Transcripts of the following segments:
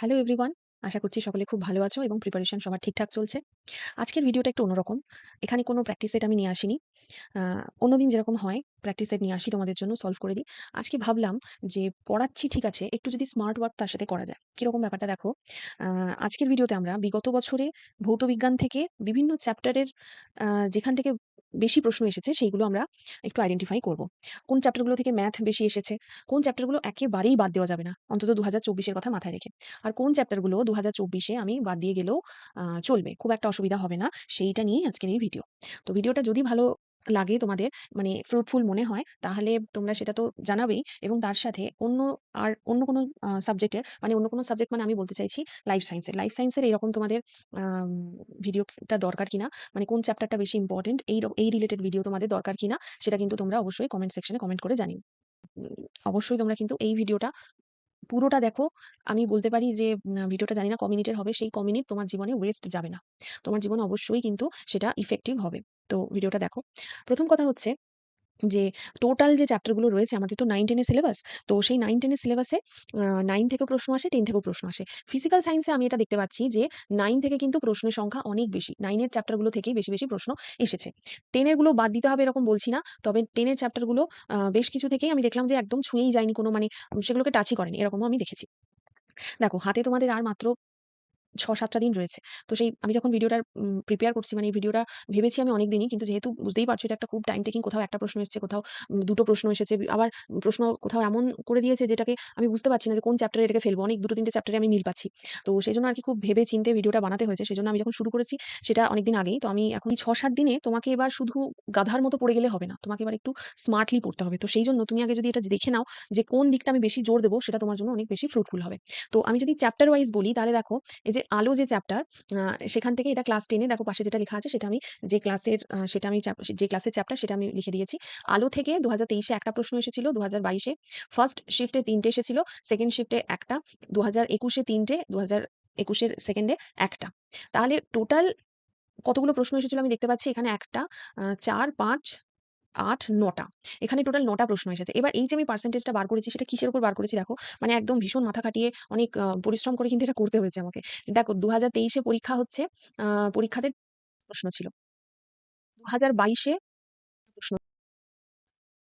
Hello everyone আশা করছি সকলে খুব ভালো আছো এবং প্রিপারেশন সবার ঠিকঠাক চলছে। আজকের ভিডিওটা একটু অন্যরকম। এখানে কোনো প্র্যাকটিস সেট আমি নিয়ে আসিনি। অন্যদিন যেরকম হয় প্র্যাকটিস সেট নিয়ে আসি তোমাদের জন্য সলভ করে দিই। আজকে ভাবলাম যে পড়াচ্ছি ঠিক আছে, একটু যদি স্মার্ট ওয়ার্ক তার সাথে করা যায়। কীরকম ব্যাপারটা দেখো আজকের ভিডিওতে আমরা বিগত বছরে ভৌত বিজ্ঞান থেকে বিভিন্ন চ্যাপ্টারের যেখান থেকে বেশি প্রশ্ন এসেছে, সেইগুলো আমরা একটু আইডেন্টিফাই করব। কোন চ্যাপ্টারগুলো থেকে ম্যাথ বেশি এসেছে? কোন চ্যাপ্টারগুলো একেবারেই বাদ দেওয়া যাবে না, অন্তত দু হাজার চব্বিশের কথা মাথায় রেখে। আর কোন চ্যাপ্টারগুলো দু হাজার চব্বিশে আমি বাদ দিয়ে গেলেও চলবে, খুব একটা অসুবিধা হবে না, সেইটা নিয়েই আজকের এই ভিডিও তো ভিডিওটা যদি ভালো লাগে তোমাদের মানে ফ্রুটফুল মনে হয় তাহলে তোমরা সেটা তো জানাবেই এবং তার সাথে অন্য আর অন্য কোনো সাবজেক্টের মানে অন্য কোনো সাবজেক্ট মানে আমি বলতে চাইছি লাইফ সায়েন্সের লাইফ সায়েন্সের এরকম তোমাদের ভিডিওটা দরকার কিনা মানে কোন চ্যাপ্টারটা বেশি ইম্পর্টেন্ট এই এই রিলেটেড ভিডিও তোমাদের দরকার কিনা সেটা কিন্তু তোমরা অবশ্যই কমেন্ট সেকশনে কমেন্ট করে উম, অবশ্যই তোমরা কিন্তু এই ভিডিওটা পুরোটা দেখো আমি বলতে পারি যে ভিডিওটা জানি না ক মিনিটের হবে সেই কমিউনিট তোমার জীবনে ওয়েস্ট যাবে না। তোমার জীবনে অবশ্যই কিন্তু সেটা ইফেক্টিভ হবে। তো ভিডিওটা দেখো। প্রথম কথা হচ্ছে যে টোটাল যে চ্যাপ্টারগুলো রয়েছে, আমাদের তো নাইন টেনের সিলেবাস তো সেই নাইন টেনের সিলেবাসে নাইন থেকেও প্রশ্ন আসে টেন থেকেও প্রশ্ন আসে। ফিজিক্যাল সায়েন্সে আমি এটা দেখতে পাচ্ছি যে নাইন থেকে কিন্তু প্রশ্নের সংখ্যা অনেক বেশি। নাইনের চ্যাপ্টারগুলো থেকেই বেশি বেশি প্রশ্ন এসেছে। টেনেরগুলো বাদ দিতে হবে এরকম বলছি না, তবে টেনের চ্যাপ্টারগুলো বেশ কিছু থেকেই আমি দেখলাম যে, একদম ছুঁয়েই যায়নি কোনো মানে সেগুলোকে টাচই করেনি, এরকমও আমি দেখেছি। দেখো, হাতে তোমাদের আর মাত্র ছ সাতটা দিন রয়েছে। তো সেই আমি যখন ভিডিওটা প্রিপেয়ার করছি মানে এই ভিডিওটা ভেবেছি আমি অনেক দিনই কিন্তু যেহেতু বুঝতেই পারছ এটা একটা খুব টাইম টেকিং কোথাও একটা প্রশ্ন এসেছে, কোথাও দুটো প্রশ্ন এসেছে, আবার প্রশ্ন কোথাও এমন করে দিয়েছে যেটাকে আমি বুঝতে পারছি না যে কোন চ্যাপ্টারে এটাকে ফেলব। অনেক দুটো, তিনটে চ্যাপ্টারে আমি মিল পাচ্ছি। তো সেই জন্য আর কি খুব ভেবে চিন্তে ভিডিওটা বানাতে হয়েছে। সেই জন্য আমি যখন শুরু করেছি সেটা অনেকদিন আগেই। তো আমি এখন এই ছ সাত দিনে তোমাকে এবার শুধু গাধার মতো পড়ে গেলে হবে না। তোমাকে এবার একটু স্মার্টলি পড়তে হবে। তো সেই জন্য তুমি আগে যদি এটা দেখে নাও যে কোন দিকটা আমি বেশি জোর দেবো, সেটা তোমার জন্য অনেক বেশি ফ্রুটফুল হবে। তো আমি যদি চ্যাপ্টার ওয়াইজ বলি, তাহলে দেখো, এই যে আলো যে চ্যাপ্টার সেখান থেকে এটা ক্লাস টেনে দেখো পাশে যেটা লেখা আছে সেটা আমি যে ক্লাসের সেটা আমি যে ক্লাসের চ্যাপ্টার সেটা আমি লিখে দিয়েছি। আলো থেকে দু হাজার তেইশে একটা প্রশ্ন এসেছিল দু হাজার বাইশে ফার্স্ট শিফটে তিনটে এসেছিল, সেকেন্ড শিফটে একটা দু হাজার একুশে তিনটে দু হাজার একুশের সেকেন্ডে একটা। তাহলে টোটাল কতগুলো প্রশ্ন এসেছিল আমি দেখতে পাচ্ছি এখানে একটা চার, পাঁচ আট, নটা। এখানে টোটাল নটা প্রশ্ন এসেছে। এবার এই যে আমি পার্সেন্টেজটা বার করেছি, সেটা কিসের উপর বার করেছি দেখো? মানে একদম ভীষণ মাথা খাটিয়ে অনেক পরিশ্রম করে কিন্তু এটা করতে হয়েছে আমাকে। দেখো দু হাজার তেইশে পরীক্ষা হচ্ছে পরীক্ষাতে প্রশ্ন ছিল। দু হাজার বাইশে প্রশ্ন।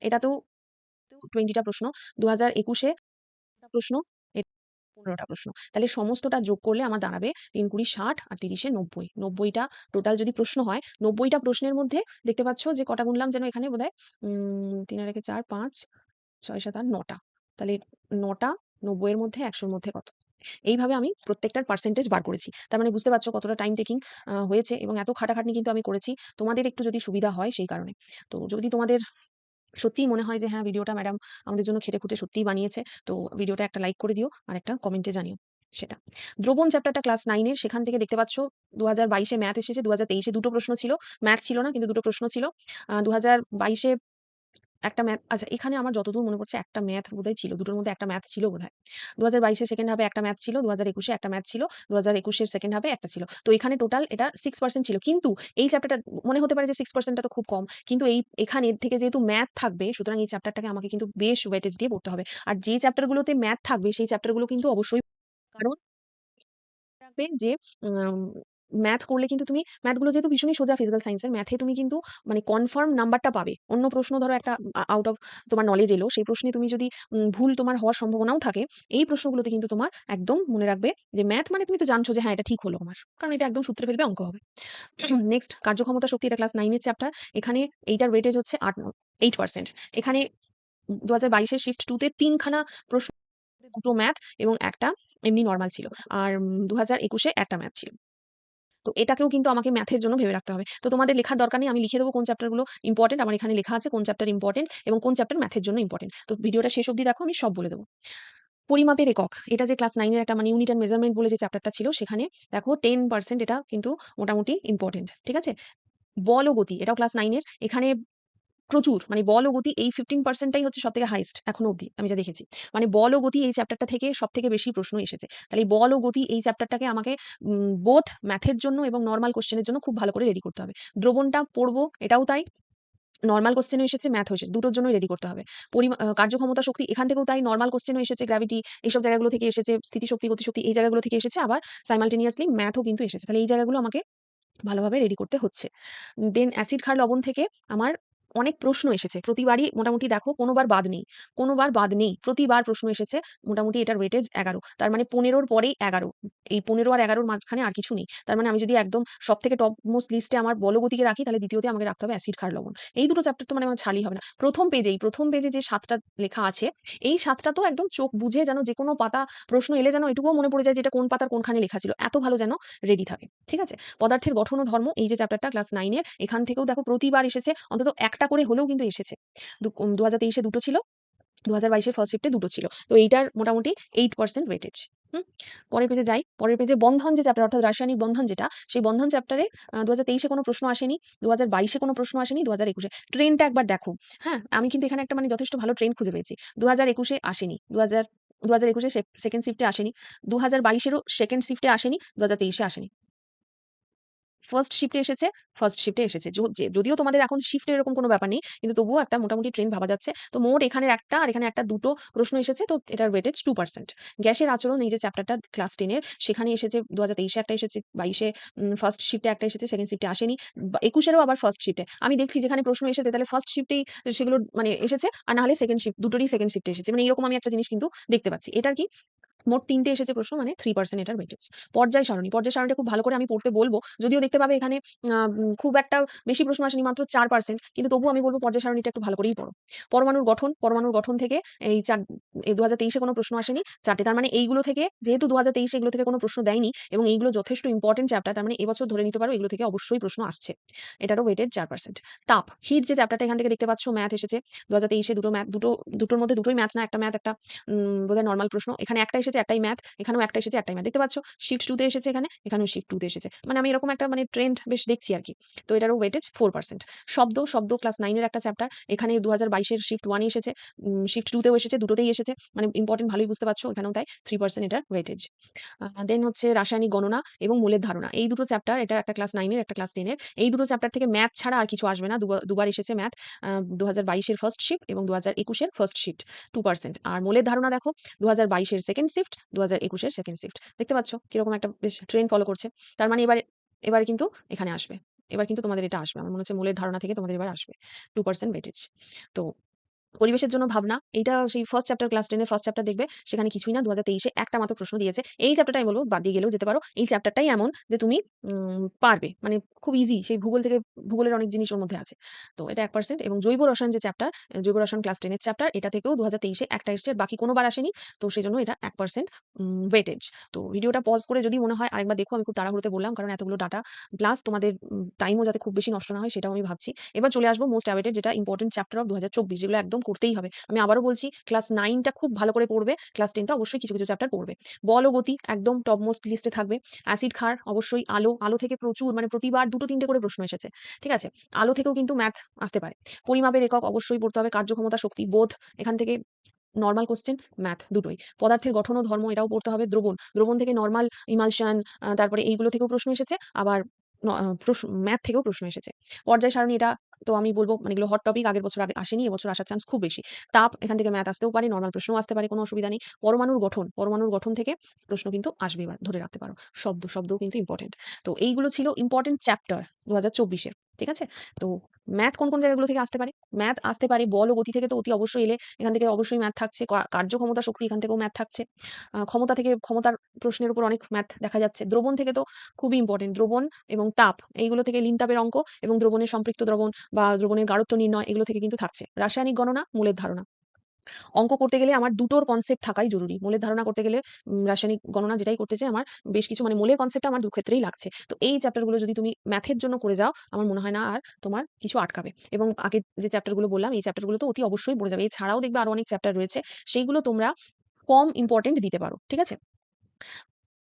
এটা তো টোয়েন্টিটা প্রশ্ন। দু হাজার একুশে প্রশ্ন। পনেরোটা প্রশ্ন। তাহলে সমস্তটা যোগ করলে আমার দাঁড়াবে তিন কুড়ি ষাট আর তিরিশে নব্বই। নব্বইটা টোটাল যদি প্রশ্ন হয়, নব্বইটা প্রশ্নের মধ্যে দেখতে পাচ্ছ যে কটা গুনলাম যেন এখানে বোধ হয় তিন আর চার, পাঁচ, ছয়, সাত, আট, নটা। তাহলে নটা নব্বইয়ের মধ্যে একশোর মধ্যে কত? এইভাবে আমি প্রত্যেকটার পার্সেন্টেজ বার করেছি। তার মানে বুঝতে পারছ কতটা টাইম টেকিং হয়েছে এবং এত খাটাখাটনি কিন্তু আমি করেছি। তোমাদের একটু যদি সুবিধা হয় সেই কারণে। তো যদি তোমাদের সত্যিই মনে হয় যে হ্যাঁ ভিডিওটা ম্যাডাম আমাদের জন্য খেটে খুঁটে সত্যিই বানিয়েছে। তো ভিডিওটা একটা লাইক করে দিও আর একটা কমেন্টে জানিও সেটা। দ্রবণ চ্যাপ্টারটা ক্লাস নাইনের সেখান থেকে দেখতে পাচ্ছ দু হাজার বাইশে ম্যাথ এসেছে দু হাজার তেইশে দুটো প্রশ্ন ছিল। ম্যাথ ছিল না, কিন্তু দুটো প্রশ্ন ছিল। দু হাজার বাইশে একটা ম্যাথ আচ্ছা এখানে আমার যতদূর মনে পড়ছে একটা ম্যাথ বোধহয় ছিল, দুটোর মধ্যে একটা ম্যাথ ছিল বোধহয়। দু হাজার বাইশে সেকেন্ড হাবে একটা ম্যাথ ছিল দু হাজার একুশে একটা ম্যাথ ছিল দু হাজার একুশের সেকেন্ড হাবে একটা ছিল। তো এখানে টোটাল এটা সিক্স পার্সেন্ট ছিল। কিন্তু এই চ্যাপ্টারটা মনে হতে পারে যে সিক্স পার্সেন্টটা তো খুব কম। কিন্তু এই, এখানে থেকে যেহেতু ম্যাথ থাকবে, সুতরাং এই চ্যাপ্টারটাকে আমাকে কিন্তু বেশ ওয়েটেজ দিয়ে পড়তে হবে। আর যে চ্যাপ্টারগুলোতে ম্যাথ থাকবে, সেই চ্যাপ্টারগুলো কিন্তু অবশ্যই কারণ রাখবে যে ম্যাথ করলে কিন্তু তুমি ম্যাথগুলো যেহেতু ভীষণই সোজা ফিজিক্যাল সায়েন্সের ম্যাথে তুমি কিন্তু মানে কনফার্ম নাম্বারটা পাবে। অন্য প্রশ্ন ধরো একটা আউট অফ তোমার নলেজ এলো, সেই প্রশ্নে তুমি যদি ভুল তোমার হওয়ার সম্ভাবনাও থাকে, এই প্রশ্নগুলোতে কিন্তু তোমার একদম মনে রাখবে যে ম্যাথ মানে তুমি তো জানছো যে হ্যাঁ এটা ঠিক হলো আমার, কারণ এটা একদম সূত্রে ফেলবে অঙ্ক হবে। নেক্সট কার্যক্ষমতা শক্তি এটা ক্লাস নাইনের চ্যাপ্টার এখানে এইটার ওয়েটেজ হচ্ছে আট এইট পার্সেন্ট এখানে দু হাজার বাইশের শিফট টুতে তিনখানা প্রশ্ন, দুটো ম্যাথ এবং একটা এমনি নর্মাল ছিল। আর দু হাজার একুশে একটা ম্যাথ ছিল। তো এটাকেও কিন্তু আমাকে ম্যাথের জন্য ভেবে রাখতে হবে। তো তোমাদের লেখার দরকার নেই, আমি লিখে দেবো কোন চ্যাপ্টারগুলো ইম্পর্টেন্ট আমার এখানে লেখা আছে কোন চ্যাপ্টার ইম্পর্টেন্ট এবং কোন চ্যাপ্টার ম্যাথের জন্য ইম্পর্টেন্ট তো ভিডিওটা শেষ অব্দি দেখো, আমি সব বলে দেবো। পরিমাপের একক, এটা যে ক্লাস নাইনের একটা মানে ইউনিট অ্যান্ড মেজারমেন্ট বলে যে চ্যাপ্টারটা ছিল, সেখানে দেখো টেন পার্সেন্ট এটা কিন্তু মোটামুটি ইম্পর্টেন্ট ঠিক আছে? বল গতি, এটাও ক্লাস নাইনের এখানে প্রচুর মানে বল ও গতি এই ফিফটিন পার্সেন্টটাই হচ্ছে সব থেকে হাইস্ট এখনও অব্দি আমি যা দেখেছি মানে বল ও গতি এই চ্যাপ্টারটা থেকে সব থেকে বেশি প্রশ্ন এসেছে তাহলে বল ও গতি এই চ্যাপ্টারটাকে আমাকে বোথ ম্যাথের জন্য এবং নর্মাল কোশ্চেনের জন্য খুব ভালো করে রেডি করতে হবে দ্রবণটা পড়ব এটাও তাই নর্মাল কোশ্চেনও এসেছে, ম্যাথ এসেছে। দুটোর জন্যই রেডি করতে হবে। কার্যক্ষমতা শক্তি এখান থেকেও তাই নর্মাল কোশ্চেনও এসেছে, গ্র্যাভিটি এইসব জায়গাগুলো থেকে এসেছে, স্থিতিশক্তি, গতিশক্তি এই জায়গাগুলো থেকে এসেছে। আবার সাইমাল্টেনিয়াসলি ম্যাথও কিন্তু এসেছে। তাহলে এই জায়গাগুলো আমাকে ভালোভাবে রেডি করতে হচ্ছে। দেন অ্যাসিড ক্ষার লবণ থেকে আমার অনেক প্রশ্ন এসেছে। প্রতিবারই মোটামুটি দেখো কোনোবার বাদ নেই। কোনোবার বাদ নেই। প্রতিবার প্রশ্ন এসেছে। মোটামুটি এটার ওয়েটেজ ১১ তার মানে ১৫ র পরেই ১১ এই ১৫ আর এগারোর মাঝখানে আর কিছু নেই। তার মানে আমি যদি একদম সবথেকে টপ মোস্ট লিস্টে আমার বলগতিকে রাখি তাহলে দ্বিতীয়তে আমাকে রাখতে হবে অ্যাসিড ক্ষার লবণ। এই দুটো চ্যাপ্টার তো মানে আমার ছাড়লেই হবে না। প্রথম পেজেই, প্রথম পেজে যে সাতটা লেখা আছে, এই সাতটা তো একদম চোখ বুঝে যেন যেকোনো পাতা প্রশ্ন এলে যেন এটুকুও মনে পড়ে যায় যে এটা কোন পাতার কোনখানে লেখা ছিল। এত ভালো যেন রেডি থাকে। ঠিক আছে? পদার্থের গঠন ও ধর্ম এই যে চ্যাপ্টারটা ক্লাস নাইনের এখান থেকেও দেখো প্রতিবার এসেছে। অন্তত একটা করে হলেও কিন্তু এসেছে। দু ২০২৩ এ দুটো ছিল। ২০২২ বাইশের ফার্স্ট শিফটে দুটো ছিল। তো এইটার মোটামুটি এইট পার্সেন্ট ওয়েটেজ। পরের পেজে যাই। পরের পেজে বন্ধন যে চ্যাপ্টার অর্থাৎ রাসায়নিক বন্ধন যেটা, সেই বন্ধন চ্যাপ্টারে আ ২০২৩ তেইশে কোনো প্রশ্ন আসেনি, ২০২২ বাইশে কোনো প্রশ্ন আসেনি, ২০২১ একুশে ট্রেনটা একবার দেখো। হ্যাঁ? আমি কিন্তু এখানে একটা মানে যথেষ্ট ভালো ট্রেন খুঁজে পেয়েছি। ২০২১ একুশে আসেনি। ২০০০ ২০২১ এ সে সেকেন্ড শিফটে আসেনি। ২০২২ বাইশেরও সেকেন্ড শিফটে আসেনি, ২০২৩ তেইশে আসেনি। ফার্স্ট শিফটে এসেছে, ফার্স্ট শিফটে এসেছে। যদিও তোমাদের এখন শিফটের এরকম কোনো ব্যাপার নেই। কিন্তু তবুও একটা মোটামুটি ট্রেন্ড ভাবা যাচ্ছে। তো মোট এখানের একটা আর এখানে একটা দুটো প্রশ্ন এসেছে। তো এটার ওয়েটেজ 2%। গ্যাসের আচরণ এই যে চ্যাপ্টারটা ক্লাস 10 এর সেখানে এসেছে 2023 এ একটা এসেছে, 22 এ উম ফার্স্ট শিফটে একটা এসেছে, সেকেন্ড শিফটে আসেনি। একুশেরও আবার ফার্স্ট শিফটে। আমি দেখছি যেখানে প্রশ্ন এসেছে তাহলে ফার্স্ট শিফটেই সেগুলো মানে এসেছে আর না হলে সেকেন্ড শিফট দুটোরই সেকেন্ড শিফটে এসেছে। মানে এরকম আমি একটা জিনিস কিন্তু দেখতে পাচ্ছি। এটার কি মোট তিনটে এসেছে প্রশ্ন মানে 3% এটার ওয়েটেজ। পর্যায় সারণী। পর্যায় সারণীটা খুব ভালো করে আমি পড়তে বলব। যদিও দেখতে পাবে এখানে খুব একটা বেশি প্রশ্ন আসেনি মাত্র 4% কিন্তু তবুও আমি বলব পর্যায় সারণীটা একটু ভালো করেই পড়ো। পরমাণুর গঠন, পরমাণুর গঠন থেকে এই চার এই ২০২৩ এ কোনো প্রশ্ন আসেনি। ৪ টে। তার মানে এইগুলো থেকে যেহেতু ২০২৩ এ এগুলো থেকে কোনো প্রশ্ন দেয়নি এবং এইগুলো যথেষ্ট ইম্পোর্টেন্ট চ্যাপ্টার তার মানে এবছর ধরে নিতে পারো এগুলো থেকে অবশ্যই প্রশ্ন আসছে। এটারও ওয়েটেজ চার পার্সেন্ট তাপ, হিট যে চ্যাপ্টারটা এখান থেকে দেখতে পাচ্ছ ম্যাথ এসেছে। ২০২৩ এ দুটো ম্যাথ দুটো দুটোর মধ্যে দুটোই ম্যাথ না, একটা ম্যাথ একটা বোধহয় নরমাল প্রশ্ন। এখানে একটা এসেছে একটাই ম্যাথ। এখানেও একটা এসেছে একটাই ম্যাথ। দেখতে পাচ্ছ? শিফট 2 তে এসেছে এখানে, এখানেও শিফট 2 তে এসেছে। মানে আমি এরকম একটা মানে ট্রেন্ড বেশ দেখছি আরকি। তো এটারও ওয়েটেজ ফোর পার্সেন্ট শব্দ, শব্দ ক্লাস 9 এর একটা চ্যাপ্টার। এখানে দু হাজার বাইশের শিফট 1 এ এসেছে, শিফট 2 তেও এসেছে, দুটোতেই এসেছে। মানে ইম্পোর্টেন্ট ভালোই বুঝতে পারছ। এখানেও তাই 3% এটার ওয়েটেজ। দেন হচ্ছে রাসায়নিক গণনা এবং মূলের ধারণা। এই দুটো চ্যাপ্টার এটা একটা ক্লাস নাইনের একটা ক্লাস টেনের এই দুটো চ্যাপ্টার থেকে ম্যাথ ছাড়া আর কিছু আসবে না। দুবা দুবার এসেছে ম্যাথ। আ 2022 বাইশের ফার্স্ট শিফট এবং 2021 একুশের ফার্স্ট শিফট টু পার্সেন্ট আর মূলের ধারণা দেখো দু হাজার বাইশের সেকেন্ড শিফট, 2021 এর সেকেন্ড শিফট। দেখতে পাচ্ছ কীরকম একটা বেশ ট্রেন ফলো করছে। তার মানে এবারে এবারে কিন্তু এখানে আসবে। এবার কিন্তু তোমাদের এটা আসবে। আমার মনে হচ্ছে মূলের ধারণা থেকে তোমাদের এবার আসবে। টু পার্সেন্ট বেটেজ তো পরিবেশের জন্য ভাবনা। এইটা সেই ফার্স্ট চ্যাপ্টার ক্লাস টেনের ফার্স্ট চ্যাপ্টার দেখবে। সেখানে কিছুই না 2023 এ একটা মাত্র প্রশ্ন দিয়েছে। এই চ্যাপ্টারটা আমি বলব বাদ দিয়ে গেলেও যেতে পারো। এই চ্যাপ্টারটাই এমন যে তুমি পারবে। মানে খুব ইজি সেই ভূগোল থেকে ভূগোলের অনেক জিনিস ওর মধ্যে আছে। তো এটা এক পার্সেন্ট এবং জৈব রসায়ন যে চ্যাপ্টার, জৈব রসায়ন ক্লাস টেনের চ্যাপ্টার এটা থেকেও 2023 তেইশে একটা এসছে। বাকি কোনোবার আসেনি। তো সেই জন্য এটা এক পার্সেন্ট ওয়েটেজ। তো ভিডিওটা পজ করে যদি মনে হয় আরেকবার দেখো আমি খুব তাড়াহুড়োতে বললাম কারণ এতগুলো ডাটা প্লাস তোমাদের টাইমও যাতে খুব বেশি নষ্ট না হয় সেটাও আমি ভাবছি। এবার চলে আসব মোস্ট অ্যাওয়েটেড যেটা ইম্পোর্টেন্ট চ্যাপ্টার অফ 2024 যেগুলো একদম করতেই হবে। আমি আবারও বলছি ক্লাস 9 টা খুব ভালো করে পড়বে। ক্লাস 10 টা অবশ্যই কিছু, কিছু চ্যাপ্টার পড়বে। বল গতি একদম টপ মোস্ট লিস্টে থাকবে। অ্যাসিড ক্ষার অবশ্যই আলো, আলো থেকে প্রচুর মানে প্রতিবার ২ টো ৩ টে করে প্রশ্ন এসেছে। ঠিক আছে? আলো থেকেও কিন্তু ম্যাথ আসতে পারে। পরিমাপের একক অবশ্যই পড়তে হবে। কার্যক্ষমতা, শক্তি, বোধ এখান থেকে নরমাল কোয়েশ্চেন, ম্যাথ দুটোই। পদার্থের গঠন ও ধর্ম এটাও পড়তে হবে। দ্রবণ, দ্রবণ থেকে নরমাল, ইমালশান তারপরে এইগুলো থেকেও প্রশ্ন এসেছে। আবার ম্যাথ থেকেও প্রশ্ন এসেছে। পর্যায় সারণী এটা তো আমি বলব মানে এগুলো হট টপিক আগের বছর আগে আসেনি। এবছর আসার চান্স খুব বেশি। তাপ এখান থেকে ম্যাথ আসতেও পারে, নর্মাল প্রশ্নও আসতে পারে, কোনো অসুবিধা নেই। পরমাণুর গঠন, পরমাণুর গঠন থেকে প্রশ্ন কিন্তু আসবে এবার ধরে রাখতে পারো। শব্দ, শব্দও কিন্তু ইম্পর্টেন্ট তো এইগুলো ছিল ইম্পর্টেন্ট চ্যাপ্টার দু হাজার চব্বিশে ঠিক আছে? তো ম্যাথ কোন, কোন জায়গাগুলো থেকে আসতে পারে? ম্যাথ আসতে পারে বল ও গতি থেকে তো অতি অবশ্যই এলে এখান থেকে অবশ্যই ম্যাথ থাকছে। কার্যক্ষমতা, শক্তি এখান থেকেও ম্যাথ থাকছে। ক্ষমতা থেকে ক্ষমতার প্রশ্নের উপর অনেক ম্যাথ দেখা যাচ্ছে। দ্রবণ থেকে তো খুবই ইম্পর্টেন্ট দ্রবণ এবং তাপ এইগুলো থেকে লিন তাপের অঙ্ক এবং দ্রবণের সম্পৃক্ত দ্রবণ বা দ্রবণের গাঢ়ত্ব নির্ণয় এগুলো থেকে কিন্তু থাকছে। রাসায়নিক গণনা, মূলের ধারণা। অঙ্ক করতে গেলে আমার দুটোর কনসেপ্ট থাকাই জরুরি। মূলের ধারণা করতে গেলে রাসায়নিক গণনা যেটাই করতে চাই আমার, বেশ কিছু মানে মূলের কনসেপ্টটা আমার দুক্ষেত্রেই লাগছে। তো এই চ্যাপ্টারগুলো যদি তুমি ম্যাথের জন্য করে যাও, আমার মনে হয় না আর তোমার কিছু আটকাবে। এবং আগে যে চ্যাপ্টারগুলো বললাম, এই চ্যাপ্টারগুলো তো অতি অবশ্যই পড়ে যাবে। এছাড়াও দেখবে আরও অনেক চ্যাপ্টার রয়েছে। সেইগুলো তোমরা কম ইম্পর্টেন্ট দিতে পারো। ঠিক আছে?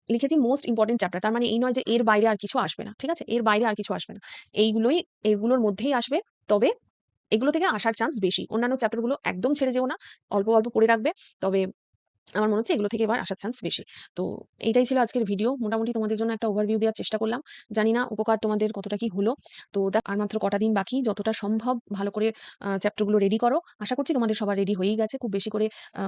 লিখেছি মোস্ট ইম্পোর্টেন্ট চ্যাপ্টার। তার মানে এই নয় যে এর বাইরে আর কিছু আসবে না। ঠিক আছে? এর বাইরে আর কিছু আসবে না। এইগুলোই, এগুলোর মধ্যেই আসবে। তবে এগুলো থেকে আসার চান্স বেশি। অন্যান্য চ্যাপ্টারগুলো একদম ছেড়ে যেও না। অল্প, অল্প পড়ে রাখবে। তবে আমার মনে হচ্ছে এগুলো থেকে এবার আসার চান্স বেশি। তো এইটাই ছিল আজকের ভিডিও। মোটামুটি তোমাদের জন্য একটা ওভারভিউ দেওয়ার চেষ্টা করলাম। জানি না উপকার তোমাদের কতটা কি হলো। তো দেখ আর মাত্র কটা দিন বাকি। যতটা সম্ভব ভালো করে চ্যাপ্টারগুলো রেডি করো। আশা করছি তোমাদের সবার রেডি হয়েই গেছে। খুব বেশি করে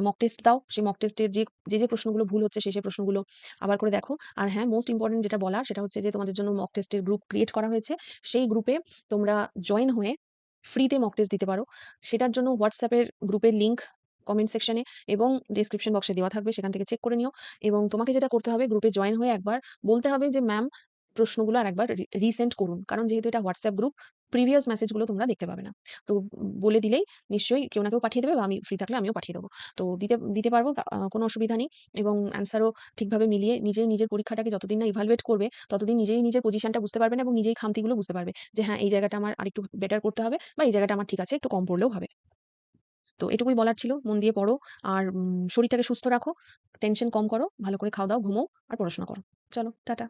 মক টেস্ট দাও। সেই মক টেস্টের যে, যে, যে, প্রশ্নগুলো ভুল হচ্ছে সেই, সেই, প্রশ্নগুলো আবার করে দেখো। আর হ্যাঁ, মোস্ট ইম্পোর্টেন্ট যেটা বলার সেটা হচ্ছে যে তোমাদের জন্য মক টেস্টের গ্রুপ ক্রিয়েট করা হয়েছে। সেই গ্রুপে তোমরা জয়েন হয়ে ফ্রিতে মক টেস্ট দিতে পারো। সেটার জন্য হোয়াটসঅ্যাপের গ্রুপের লিঙ্ক কমেন্ট সেকশনে এবং ডিসক্রিপশন বক্সে দেওয়া থাকবে। সেখান থেকে চেক করে নিও এবং তোমাকে যেটা করতে হবে গ্রুপে জয়েন হয়ে একবার বলতে হবে যে, "ম্যাম প্রশ্নগুলো আর একবার রিসেন্ড করুন।" কারণ যেহেতু এটা হোয়াটসঅ্যাপ গ্রুপ প্রিভিয়াস মেসেজগুলো তোমরা দেখতে পাবে না। তো বলে দিলেই নিশ্চয়ই কেউ না কেউ পাঠিয়ে দেবে বা আমি ফ্রি থাকলে আমিও পাঠিয়ে দেবো তো দিতে দিতে পারব কোনো অসুবিধা নেই এবং অ্যান্সারও ঠিকভাবে মিলিয়ে নিজে নিজের পরীক্ষাটাকে যতদিন না ইভালুয়েট করবে ততদিন নিজেই নিজের পজিশনটা বুঝতে পারবে না এবং নিজেই খামতিগুলো বুঝতে পারবে। যে হ্যাঁ, এই জায়গাটা আমার আরেকটু বেটার করতে হবে বা এই জায়গাটা আমার ঠিক আছে, একটু কম পড়লেও হবে। তো এটুকুই বলার ছিল। মন দিয়ে পড়ো আর শরীরটাকে সুস্থ রাখো, টেনশন কম করো, ভালো করে খাওয়া দাও ঘুমো আর পড়াশোনা করো। চলো টাটা।